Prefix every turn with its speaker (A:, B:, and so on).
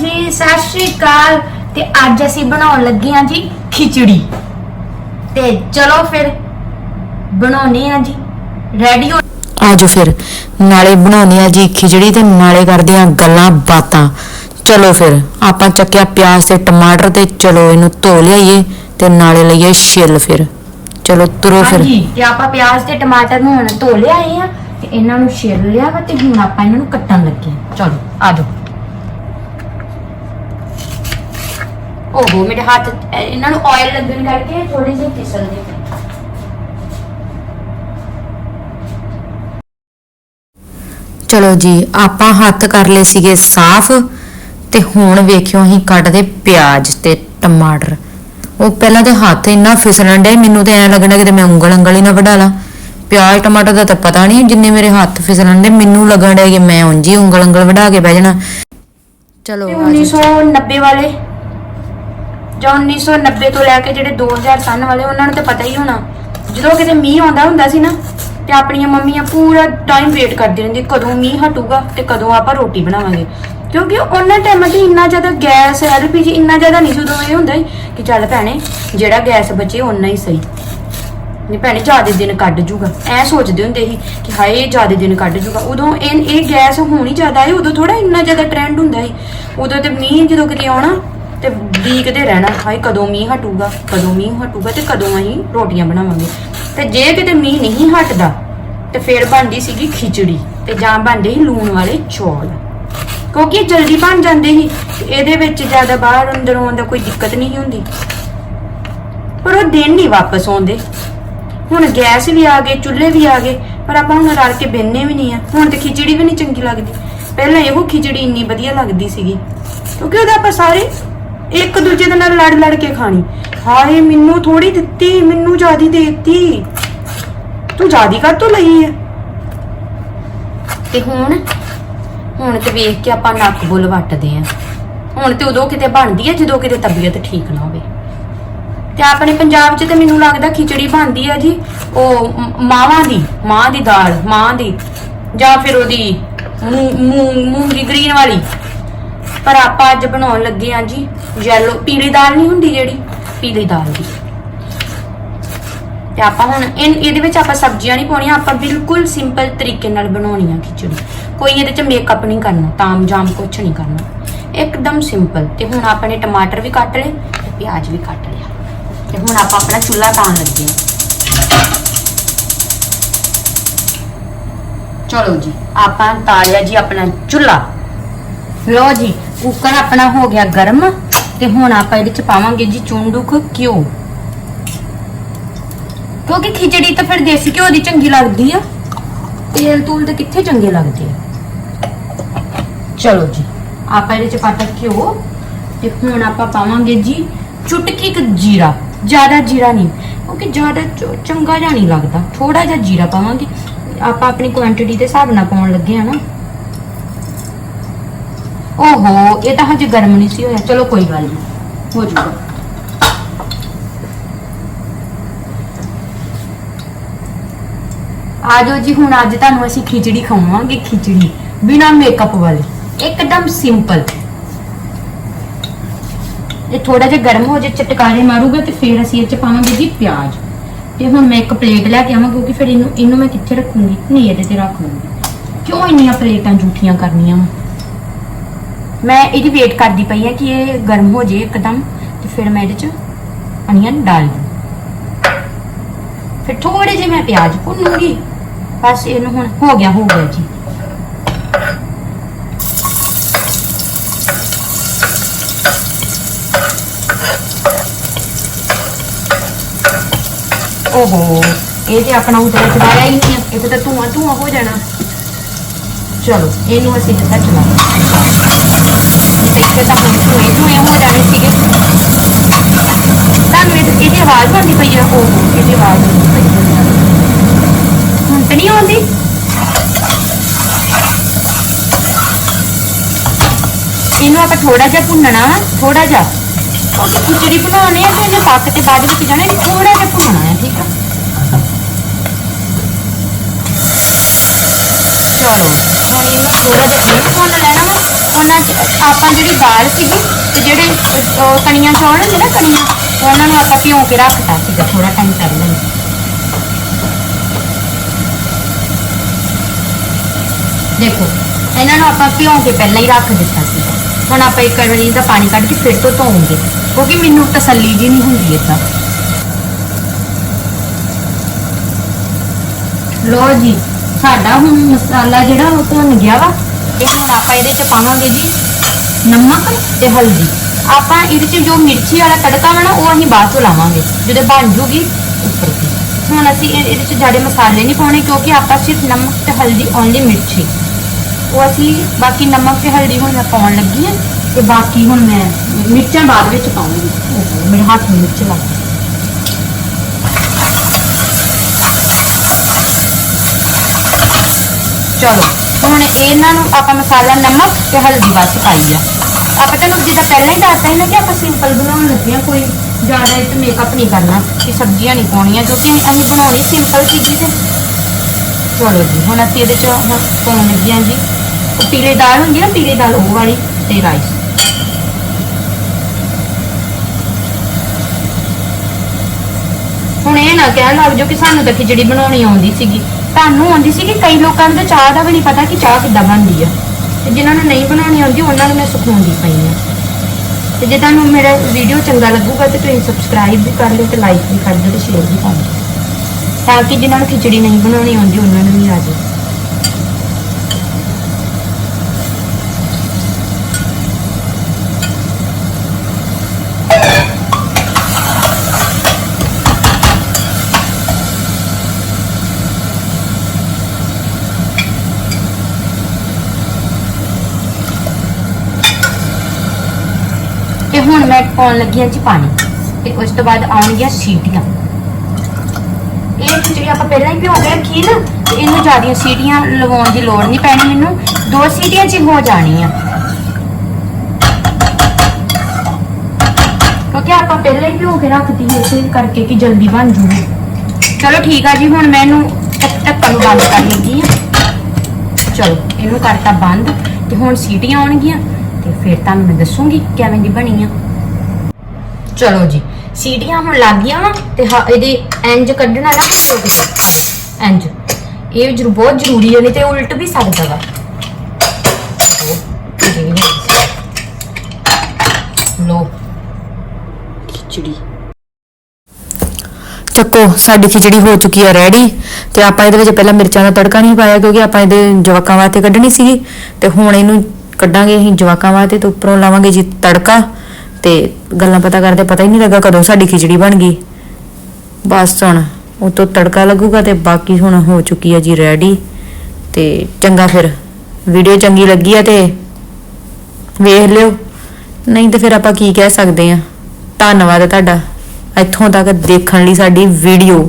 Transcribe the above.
A: ਜੀ ਸਤਿ ਸ਼੍ਰੀ ਅਕਾਲ। ਤੇ ਅੱਜ ਅਸੀਂ ਬਣਾਉਣ ਲੱਗੇ ਹਾਂ ਜੀ ਖਿਚੜੀ। ਤੇ ਚਲੋ ਫਿਰ ਬਣਾਉਣੇ ਆ ਜੀ। ਰੈਡੀ ਹੋ
B: ਆਜੋ ਫਿਰ ਨਾਲੇ ਬਣਾਉਂਦੇ ਆ ਜੀ ਖਿਚੜੀ ਤੇ ਨਾਲੇ ਕਰਦੇ ਆ ਗੱਲਾਂ ਬਾਤਾਂ। ਚਲੋ ਫਿਰ ਆਪਾਂ ਚੱਕਿਆ ਪਿਆਜ਼ ਤੇ ਟਮਾਟਰ ਤੇ ਚਲੋ ਇਹਨੂੰ ਧੋ ਲਿਆਈਏ ਤੇ ਨਾਲੇ ਲਈਏ ਛਿੱਲ ਫਿਰ। ਚਲੋ ਤੁਰੋ ਫਿਰ।
A: ਹਾਂਜੀ ਤੇ ਆਪਾਂ ਪਿਆਜ਼ ਤੇ ਟਮਾਟਰ ਨੂੰ ਹੁਣ ਧੋ ਲਿਆਏ ਆ ਤੇ ਇਹਨਾਂ ਨੂੰ ਛਿੱਲ ਲਿਆ ਵਾ ਤੇ ਹੁਣ ਆਪਾਂ ਇਹਨਾਂ ਨੂੰ ਕੱਟਣ ਲੱਗੇ ਆ ਚਲੋ ਆ ਓਹੋ ਮੇਰੇ ਹੱਥ ਇਹ- ਇਹਨਾਂ ਨੂੰ ਆਇਲ ਲੱਗਣ ਕਰਕੇ ਥੋੜੇ ਜਿਹੇ ਫਿਸਲਦੇ ਪਏ
B: ਚਲੋ ਜੀ ਆਪਾਂ ਹੱਥ ਕਰ ਲਏ ਸੀਗੇ ਸਾਫ਼ ਤੇ ਹੁਣ ਵੇਖਿਓ ਅਸੀਂ ਕੱਟਦੇ ਪਿਆਜ਼ ਤੇ ਟਮਾਟਰ। ਉਹ ਪਹਿਲਾਂ ਤੇ ਹੱਥ ਇੰਨਾ ਫਿਸਲਣ ਡੇ ਮੈਨੂੰ ਤੇ ਐ ਲੱਗਣਾ ਕਿ ਮੈਂ ਉਂਗਲ ਉਂਗਲ ਹੀ ਨਾ ਵਢਾ ਲਾਂ। ਪਿਆਜ਼ ਟਮਾਟਰ ਦਾ ਤਾਂ ਪਤਾ ਨਹੀਂ ਜਿੰਨੇ ਮੇਰੇ ਹੱਥ ਫਿਸਲਣ ਡੇ ਮੈਨੂੰ ਲੱਗਣ ਡਿਆ ਕਿ ਮੈਂ ਉਂਝ ਹੀ ਉਂਗਲ ਉਂਗਲ ਵਢਾ ਕੇ ਬਹਿ ਜਾਣਾ। ਚਲੋ
A: ਤੇ
B: ਆ ਜਾਓ।
A: 1990 ਵਾਲੇ ਜਾਂ 1990 ਤੋਂ ਲੈ ਕੇ ਜਿਹੜੇ 2000 ਸਨ ਵਾਲੇ, ਉਹਨਾਂ ਨੂੰ ਤਾਂ ਪਤਾ ਹੀ ਹੋਣਾ। ਜਦੋਂ ਕਿਤੇ ਮੀਂਹ ਆਉਂਦਾ ਹੁੰਦਾ ਸੀ ਨਾ, ਤੇ ਆਪਣੀਆਂ ਮੰਮੀਆਂ ਪੂਰਾ ਟਾਈਮ ਵੇਟ ਕਰਦੀ ਰਹਿੰਦੀ, ਕਦੋਂ ਮੀਂਹ ਹਟੂਗਾ ਤੇ ਕਦੋਂ ਆਪਾਂ ਰੋਟੀ ਬਣਾਵਾਂਗੇ। ਕਿਉਂਕਿ ਉਹਨਾਂ ਟਾਈਮਾਂ 'ਤੇ ਇੰਨਾ ਜ਼ਿਆਦਾ ਗੈਸ ਐਲਪੀਜੀ ਇੰਨਾ ਜ਼ਿਆਦਾ ਨਹੀਂ ਸੀ, ਉਦੋਂ ਇਹ ਹੁੰਦਾ ਕਿ ਚੱਲ ਭੈਣੇ, ਜਿਹੜਾ ਗੈਸ ਬਚੇ ਓਨਾ ਹੀ ਸਹੀ। ਨਹੀਂ ਭੈਣੇ ਜ਼ਿਆਦਾ ਦਿਨ ਕੱਢ ਜੂਗਾ। ਐ ਸੋਚਦੇ ਹੁੰਦੇ ਸੀ ਕਿ ਹਾਏ ਇਹ ਜ਼ਿਆਦਾ ਦਿਨ ਕੱਢ ਜੂਗਾ। ਉਦੋਂ ਇਹ ਇਹ ਗੈਸ ਹੋਣੀ ਜ਼ਿਆਦਾ ਹੈ ਉਦੋਂ ਥੋੜਾ ਇੰਨਾ ਜ਼ਿਆਦਾ ਟ੍ਰੈਂਡ ਹੁੰਦਾ ਸੀ। ਉਦੋਂ ਤੇ ਮੀਂਹ ਜਦੋਂ ਕਿਤੇ ਆਉਣਾ ਤੇ ਡੀਕਦੇ ਰਹਿਣਾ, ਹਾਏ ਕਦੋਂ ਮੀਂਹ ਹਟੂਗਾ, ਕਦੋਂ ਮੀਂਹ ਹਟੂਗਾ ਤੇ ਕਦੋਂ ਅਸੀਂ ਰੋਟੀਆਂ ਬਣਾਵਾਂਗੇ। ਤੇ ਜੇ ਕਿਤੇ ਮੀਂਹ ਨਹੀਂ ਹਟਦਾ, ਤੇ ਫਿਰ ਬਣਦੀ ਸੀਗੀ ਖਿਚੜੀ, ਤੇ ਜਾਂ ਬਣਦੇ ਸੀ ਲੂਣ ਵਾਲੇ ਚੌਲ। ਕਿਉਂਕਿ ਜਲਦੀ ਬਣ ਜਾਂਦੇ ਸੀ ਇਹਦੇ ਵਿੱਚ ਜ਼ਿਆਦਾ ਬਾਹਰ ਅੰਦਰ ਆਉਣ ਦਾ ਕੋਈ ਦਿੱਕਤ ਨਹੀਂ ਹੁੰਦੀ। ਪਰ ਉਹ ਦਿਨ ਨਹੀਂ ਵਾਪਸ ਆਉਂਦੇ। ਹੁਣ ਗੈਸ ਵੀ ਆ ਗਏ, ਚੁੱਲ੍ਹੇ ਵੀ ਆ ਗਏ, ਪਰ ਆਪਾਂ ਹੁਣ ਰਲ ਕੇ ਬੈਨੇ ਵੀ ਨਹੀਂ ਆ। ਹੁਣ ਤੇ ਖਿਚੜੀ ਵੀ ਨਹੀਂ ਚੰਗੀ ਲੱਗਦੀ। ਪਹਿਲਾਂ ਇਹੋ ਖਿਚੜੀ ਇੰਨੀ ਵਧੀਆ ਲੱਗਦੀ ਸੀਗੀ, ਕਿਉਂਕਿ ਉਹਦਾ ਆਪਾਂ ਸਾਰੇ ਇੱਕ ਦੂਜੇ ਦੇ ਨਾਲ ਲੜ ਲੜ ਕੇ ਖਾਣੀ। ਹਾਏ, ਮੈਨੂੰ ਥੋੜੀ ਦਿੱਤੀ, ਮੈਨੂੰ ਜ਼ਿਆਦੀ ਦੇ ਤੂੰ ਜ਼ਿਆਦੀ ਕਰ ਤੋਂ ਲਈ ਹੈ ਤੇ ਹੁਣ? ਹੁਣ ਤੇ ਵੇਖ ਕੇ ਆਪਾਂ ਨੱਕ ਬੁੱਲ ਵੱਟਦੇ ਆ। ਹੁਣ ਤੇ ਉਦੋਂ ਕਿਤੇ ਬਣਦੀ ਹੈ ਜਦੋਂ ਕਿਤੇ ਤਬੀਅਤ ਠੀਕ ਨਾ ਹੋਵੇ। ਤੇ ਆਪਣੇ ਪੰਜਾਬ 'ਚ ਤੇ ਮੈਨੂੰ ਲੱਗਦਾ ਖਿਚੜੀ ਬਣਦੀ ਹੈ ਜੀ, ਉਹ ਮ- ਮਾਵਾਂ ਦੀ, ਮਾਂ ਦੀ ਦਾਲ, ਮਾਂ ਦੀ, ਜਾਂ ਫਿਰ ਉਹਦੀ ਮੂੰ- ਮੂੰ- ਮੂੰਗੀ ਗ੍ਰੀਨ ਵਾਲੀ। ਪਰ ਆਪਾਂ ਅੱਜ ਬਣਾਉਣ ਲੱਗੇ ਆ ਜੀ ਯੈਲੋ ਪੀਲੀ ਦਾਲ ਨਹੀਂ ਹੁੰਦੀ ਜਿਹੜੀ? ਪੀਲੀ ਦਾਲ ਦੀ। ਤੇ ਆਪਾਂ ਹੁਣ ਇਨ ਇਹਦੇ ਵਿੱਚ ਆਪਾਂ ਸਬਜ਼ੀਆਂ ਨਹੀਂ ਪਾਉਣੀਆਂ ਆਪਾਂ ਬਿਲਕੁਲ ਸਿੰਪਲ ਤਰੀਕੇ ਨਾਲ ਬਣਾਉਣੀ ਆ ਖਿਚੜੀ। ਕੋਈ ਇਹਦੇ 'ਚ ਮੇਕਅਪ ਨਹੀਂ ਕਰਨਾ ਤਾਮ ਜਾਮ ਕੁਝ ਨਹੀਂ ਕਰਨਾ। ਇੱਕਦਮ ਸਿੰਪਲ ਤੇ ਹੁਣ ਆਪਾਂ ਨੇ ਟਮਾਟਰ ਵੀ ਕੱਟ ਲਏ ਤੇ ਪਿਆਜ਼ ਵੀ ਕੱਟ ਲਿਆ। ਤੇ ਹੁਣ ਆਪਾਂ ਆਪਣਾ ਚੁੱਲ੍ਹਾ ਤਾਣ ਲੱਗੇ ਹਾਂ। ਚਲੋ ਜੀ ਆਪਾਂ ਤਾਲਿਆ ਜੀ ਆਪਣਾ ਚੁੱਲ੍ਹਾ। ਲੋ ਜੀ ਕੁੱਕਰ ਆਪਣਾ ਹੋ ਗਿਆ ਗਰਮ ਤੇ ਹੁਣ ਆਪਾਂ ਇਹਦੇ ਚ ਪਾਵਾਂਗੇ ਜੀ ਚੁੰਡੂਖ ਘਿਓ। ਕਿਉਂਕਿ ਖਿਚੜੀ ਤਾਂ ਫਿਰ ਦੇਸੀ ਘਿਓ ਦੀ ਚੰਗੀ ਲੱਗਦੀ ਆ। ਤੇਲ ਤੂਲ ਤੇ ਕਿੱਥੇ ਚੰਗੇ ਲੱਗਦੇ ਆ? ਚਲੋ ਜੀ, ਆਪਾਂ ਇਹਦੇ ਚ ਪਾਤਾ ਘਿਓ ਤੇ ਹੁਣ ਆਪਾਂ ਪਾਵਾਂਗੇ ਜੀ ਚੁਟਕੀ ਕੁ ਜੀਰਾ। ਜ਼ਿਆਦਾ ਜੀਰਾ ਨਹੀਂ, ਕਿਉਂਕਿ ਜ਼ਿਆਦਾ ਚੰਗਾ ਜਿਹਾ ਨਹੀਂ ਲੱਗਦਾ। ਥੋੜਾ ਜਿਹਾ ਜੀਰਾ ਪਾਵਾਂਗੇ। ਆਪਾਂ ਆਪਣੀ ਕੁਆਂਟੀਟੀ ਦੇ ਹਿਸਾਬ ਨਾਲ ਪਾਉਣ ਲੱਗੇ ਆ ਨਾ। ਓਹੋ, ਇਹ ਤਾਂ ਹਜੇ ਗਰਮ ਨਹੀਂ ਸੀ ਹੋਇਆ। ਚਲੋ ਕੋਈ ਗੱਲ ਨਹੀਂ। ਹੋ ਜਾਊਗਾ ਆਜੋ ਜੀ, ਹੁਣ ਅੱਜ ਤੁਹਾਨੂੰ ਅਸੀਂ ਖਿਚੜੀ ਖਵਾਵਾਂਗੇ ਖਿਚੜੀ। ਬਿਨਾ ਮੇਕਅਪ ਵਾਲੀ। ਇੱਕਦਮ ਸਿੰਪਲ ਇਹ ਥੋੜਾ ਜਿਹਾ ਗਰਮ ਹੋ ਜਾਏ ਚਟਕਾਰੇ ਮਾਰੂਗਾ ਤੇ ਫਿਰ ਅਸੀਂ ਇਹ ਚ ਪਾਵਾਂਗੇ ਜੀ ਪਿਆਜ਼। ਤੇ ਹੁਣ ਮੈਂ ਇੱਕ ਪਲੇਟ ਲੈ ਕੇ ਆਵਾਂ ਕਿਉਂਕਿ ਫਿਰ ਇਹਨੂੰ ਇਹਨੂੰ ਮੈਂ ਕਿੱਥੇ ਰੱਖੂੰਗੀ? ਨਹੀਂ, ਇਹਦੇ ਤੇ ਰੱਖ ਲੂੰਗੀ। ਕਿਉਂ ਇੰਨੀਆਂ ਪਲੇਟਾਂ ਜੂਠੀਆਂ ਕਰਨੀਆਂ? ਵਾਂ? ਮੈਂ ਇਹਦੀ ਵੇਟ ਕਰਦੀ ਪਈ ਆ ਕਿ ਇਹ ਗਰਮ ਹੋ ਜਾਏ ਇੱਕਦਮ ਤੇ ਫਿਰ ਮੈਂ ਇਹਦੇ ਚ ਅਨੀਅਨ ਡਾਲ ਦੂੰ। ਫਿਰ ਥੋੜੇ ਜਿਹੇ ਮੈਂ ਪਿਆਜ਼ ਭੁੰਨੂੰਗੀ। ਬਸ ਇਹਨੂੰ ਹੁਣ ਹੋ ਗਿਆ ਹੋ ਗਿਆ ਜੀ। ਓਹੋ, ਇਹ ਤੇ ਆਪਣਾ ਉਤਰਾ ਚਲਾਇਆ ਹੀ ਨਹੀਂ, ਇਹ ਤਾਂ ਧੂਆਂ ਧੂਆਂ ਹੋ ਜਾਣਾ। ਚਲੋ, ਇਹਨੂੰ ਅਸੀਂ ਜਿੱਦਾਂ ਚਲਾਉਂਦੇ ਇੱਥੇ ਤਾਂ ਹੁਣ ਧੂਏ ਧੂਏ ਹੋ ਜਾਣੇ ਸੀਗੇ। ਤੁਹਾਨੂੰ ਇਹ- ਇਹਦੀ ਆਵਾਜ਼ ਆਉਂਦੀ ਪਈ ਆ ਓਹੋ ਇਹਦੀ ਆਵਾਜ਼ ਆਉਂਦੀ ਪਈ ਆ। ਹੁਣ ਤੇ ਨਹੀਂ ਆਉਂਦੀ? ਇਹਨੂੰ ਆਪਾਂ ਥੋੜਾ ਜਿਹਾ ਭੁੰਨਣਾ ਥੋੜਾ ਜਿਹਾ। ਕਿਉਂਕਿ ਖਿਚੜੀ ਬਣਾਉਣੀ ਹੈ ਤੇ ਇਹਨੇ ਪੱਕ ਤੇ ਬਾਅਦ ਵਿੱਚ ਜਾਣਾ ਥੋੜਾ ਜਿਹਾ ਭੁੰਨਣਾ ਹੈ, ਠੀਕ ਆ? ਚਲੋ। ਹੁਣ ਇਹਨੂੰ ਥੋੜਾ ਜਿਹਾ ਇਹਨੂੰ ਭੁੰਨ ਲੈਣਾ ਵਾ। ਉਹਨਾਂ ਚ ਆਪਾਂ ਜਿਹੜੀ ਦਾਲ ਸੀਗੀ ਤੇ ਜਿਹੜੇ ਅਹ, ਉਹ ਕਣੀਆਂ ਚੌਲ ਹੁੰਦੇ ਨਾ ਕਣੀਆਂ ਉਹਨਾਂ ਨੂੰ ਆਪਾਂ ਭਿਉਂ ਕੇ ਰੱਖਤਾ ਸੀਗਾ ਥੋੜਾ ਟਾਈਮ ਪਹਿਲਾਂ ਹੀ। ਦੇਖੋ ਇਹਨਾਂ ਨੂੰ ਆਪਾਂ ਭਿਉਂ ਕੇ ਪਹਿਲਾਂ ਹੀ ਰੱਖ ਦਿੱਤਾ ਸੀ ਹੁਣ ਆਪਾਂ ਇੱਕ ਵਾਰੀ ਦਾ ਪਾਣੀ ਕੱਢ ਕੇ ਫਿਰ ਤੋਂ ਧੋਵਾਂਗੇ ਕਿਉਂਕਿ ਮੈਨੂੰ ਤਸੱਲੀ ਜੀ ਨਹੀਂ ਹੁੰਦੀ ਏਦਾਂ। ਲੋ ਜੀ ਸਾਡਾ ਹੁਣ ਮਸਾਲਾ ਜਿਹੜਾ ਉਹ ਭੁੰਨ ਗਿਆ ਵਾ ਤੇ ਹੁਣ ਆਪਾਂ ਇਹਦੇ ਚ ਪਾਵਾਂਗੇ ਜੀ ਨਮਕ ਤੇ ਹਲਦੀ। ਆਪਾਂ ਇਹਦੇ ਚ ਜੋ ਮਿਰਚੀ ਵਾਲਾ ਤੜਕਾ ਵਾ ਨਾ, ਉਹ ਅਸੀਂ ਬਾਅਦ ਚ ਲਾਵਾਂਗੇ, ਜਦੋਂ ਬਣ ਜੂਗੀ ਉੱਪਰ ਦੀ। ਹੁਣ ਅਸੀਂ ਇਹ- ਇਹਦੇ ਚ ਜ਼ਿਆਦਾ ਮਸਾਲੇ ਨਹੀਂ ਪਾਉਣੇ, ਕਿਉਂਕਿ ਆਪਾਂ ਸਿਰਫ ਨਮਕ ਤੇ ਹਲਦੀ ਓਨਲੀ ਮਿਰਚੀ। ਉਹ ਅਸੀਂ ਬਾਕੀ ਨਮਕ ਤੇ ਹਲਦੀ ਹੁਣ ਮੈਂ ਪਾਉਣ ਲੱਗੀ ਹਾਂ ਤੇ ਬਾਕੀ ਹੁਣ ਮੈਂ ਮਿਰਚਾਂ ਬਾਅਦ ਵਿੱਚ ਪਾਉਂਗੀ। ਮੇਰੇ ਹੱਥ ਨੂੰ ਮਿਰਚ ਲੱਗ ਚਲੋ। ਹੁਣ ਇਹਨਾਂ ਨੂੰ ਆਪਾਂ ਮਸਾਲਾ ਨਮਕ ਤੇ ਹਲਦੀ ਬਸ ਪਾਈ ਆ। ਆਪਾਂ ਤੁਹਾਨੂੰ ਜਿੱਦਾਂ ਪਹਿਲਾਂ ਹੀ ਦੱਸਤਾ ਸੀ ਨਾ ਕਿ ਆਪਾਂ ਸਿੰਪਲ ਬਣਾਉਣ ਲੱਗੇ ਹਾਂ, ਕੋਈ ਜ਼ਿਆਦਾ ਇਹ ਮੇਕਅਪ ਨਹੀਂ ਕਰਨਾ, ਕਿ ਸਬਜ਼ੀਆਂ ਨਹੀਂ ਪਾਉਣੀਆਂ ਕਿਉਂਕਿ ਅਸੀਂ ਅਸੀਂ ਬਣਾਉਣੀ ਸਿੰਪਲ ਸੀਗੀ ਤੇ। ਚਲੋ ਜੀ, ਹੁਣ ਅਸੀਂ ਇਹਦੇ ਚ ਹੁਣ ਪਾਉਣ ਲੱਗੇ ਹਾਂ ਜੀ। ਪੀਲੇ ਦਾਲ ਹੁੰਦੀ ਨਾ, ਪੀਲੇ ਦਾਲ ਉਹ ਵਾਲੀ ਤੇ ਰਾਈਸ ਹੁਣ ਇਹ ਨਾ ਕਹਿਣ ਲੱਗ ਜਾਓ ਕਿ ਸਾਨੂੰ ਤਾਂ ਖਿਚੜੀ ਬਣਾਉਣੀ ਆਉਂਦੀ ਸੀਗੀ। ਤੁਹਾਨੂੰ ਆਉਂਦੀ ਸੀ ਕਿ ਕਈ ਲੋਕਾਂ ਨੂੰ ਤਾਂ ਚਾਹ ਦਾ ਵੀ ਨਹੀਂ ਪਤਾ ਕਿ ਚਾਹ ਕਿੱਦਾਂ ਬਣਦੀ ਆ। ਤੇ ਜਿਨ੍ਹਾਂ ਨੂੰ ਨਹੀਂ ਬਣਾਉਣੀ ਆਉਂਦੀ, ਉਹਨਾਂ ਨੂੰ ਮੈਂ ਸਿਖਾਉਂਦੀ ਪਈ ਆ। ਤੇ ਜੇ ਤੁਹਾਨੂੰ ਮੇਰਾ ਵੀਡੀਓ ਚੰਗਾ ਲੱਗੂਗਾ ਤੇ ਤੁਸੀਂ ਸਬਸਕ੍ਰਾਈਬ ਵੀ ਕਰ ਲਿਓ ਤੇ ਲਾਈਕ ਵੀ ਕਰ ਦਿਓ ਤੇ ਸ਼ੇਅਰ ਵੀ ਕਰ ਦਿਓ ਤਾਂ ਕਿ ਜਿਨ੍ਹਾਂ ਨੂੰ ਖਿਚੜੀ ਨਹੀਂ ਬਣਾਉਣੀ ਆਉਂਦੀ, ਉਹਨਾਂ ਨੂੰ ਵੀ ਆ ਜਾਵੇ ਤੇ ਹੁਣ ਮੈਂ ਪਾਉਣ ਲੱਗੀ ਹਾਂ ਜੀ ਪਾਣੀ ਤੇ ਉਸ ਤੋਂ ਬਾਅਦ ਆਉਣਗੀਆਂ ਸੀਟੀਆਂ। ਇਹ ਜਿਹੜੀ ਆਪਾਂ ਪਹਿਲਾਂ ਹੀ ਭਿਓ ਕੇ ਰੱਖੀ ਨਾ, ਤੇ ਇਹਨੂੰ ਜ਼ਿਆਦੀਆਂ ਸੀਟੀਆਂ ਲਗਾਉਣ ਦੀ ਲੋੜ ਨਹੀਂ ਪੈਣੀ ਇਹਨੂੰ। ਦੋ ਸੀਟੀਆਂ 'ਚ ਹੋ ਜਾਣੀ ਕਿਉਂਕਿ ਆਪਾਂ ਪਹਿਲਾਂ ਹੀ ਭਿਓ ਕੇ ਰੱਖਦੀ ਹੈ ਇਸੇ ਕਰਕੇ ਕਿ ਜਲਦੀ ਬਣ ਜੂਗੀ। ਚਲੋ ਠੀਕ ਆ ਜੀ, ਹੁਣ ਮੈਂ ਇਹਨੂੰ ਢੱਕ- ਢੱਕਣ ਨੂੰ ਬੰਦ ਕਰ ਲੈਂਦੀ ਆ ਚਲੋ, ਇਹਨੂੰ ਕਰਤਾ ਬੰਦ ਤੇ ਹੁਣ ਸੀਟੀਆਂ ਆਉਣਗੀਆਂ ਤੇ ਫਿਰ ਤੁਹਾਨੂੰ ਮੈਂ ਦੱਸੂਗੀ ਕਿਵੇਂ ਦੀ ਬਣੀ ਆ। ਚਲੋ ਜੀ, ਸੀਟੀਆਂ ਹੁਣ ਲੱਗ ਗਈਆਂ ਵਾ ਤੇ ਹ- ਇਹਦੇ ਇੰਜ ਕੱਢਣਾ ਨਾ ਰੁਕ ਜਾ ਇੰਜ। ਇਹ ਜਰੂ, ਬਹੁਤ ਜ਼ਰੂਰੀ ਹੈ ਨਹੀਂ ਤੇ ਉਲਟ ਵੀ ਸਕਦਾ ਵਾ। ਲੋ ਖਿਚੜੀ।
B: ਚੱਕੋ ਸਾਡੀ ਖਿਚੜੀ ਹੋ ਚੁੱਕੀ ਹੈ ਰੈਡੀ ਤੇ ਆਪਾਂ ਇਹਦੇ ਵਿੱਚ ਪਹਿਲਾਂ ਮਿਰਚਾਂ ਦਾ ਤੜਕਾ ਨਹੀਂ ਪਾਇਆ ਕਿਉਂਕਿ ਆਪਾਂ ਇਹਦੇ ਜਵਾਕਾਂ ਵਾਸਤੇ ਕੱਢਣੀ ਸੀਗੀ ਤੇ ਹੁਣ ਇਹਨੂੰ ਕੱਢਾਂਗੇ ਅਸੀਂ ਜਵਾਕਾਂ ਵਾਸਤੇ ਤੇ ਉੱਪਰੋਂ ਲਾਵਾਂਗੇ ਜੀ ਤੜਕਾ। ਤੇ ਗੱਲਾਂ ਪਤਾ ਕਰਦੇ ਪਤਾ ਹੀ ਨਹੀਂ ਲੱਗਾ ਕਦੋਂ ਸਾਡੀ ਖਿਚੜੀ ਬਣ ਗਈ। ਬਸ ਹੁਣ ਉਤੋਂ ਤੜਕਾ ਲੱਗੂਗਾ ਤੇ ਬਾਕੀ ਹੁਣ ਹੋ ਚੁੱਕੀ ਹੈ ਜੀ ਰੈਡੀ। ਤੇ ਚੰਗਾ ਫਿਰ ਵੀਡੀਓ ਚੰਗੀ ਲੱਗੀ ਆ ਤੇ ਵੇਖ ਲਿਓ। ਨਹੀਂ ਤੇ ਫਿਰ ਆਪਾਂ ਕੀ ਕਹਿ ਸਕਦੇ ਆ। ਧੰਨਵਾਦ ਤੁਹਾਡਾ। ਇੱਥੋਂ ਤੱਕ ਦੇਖਣ ਲਈ ਸਾਡੀ ਵੀਡੀਓ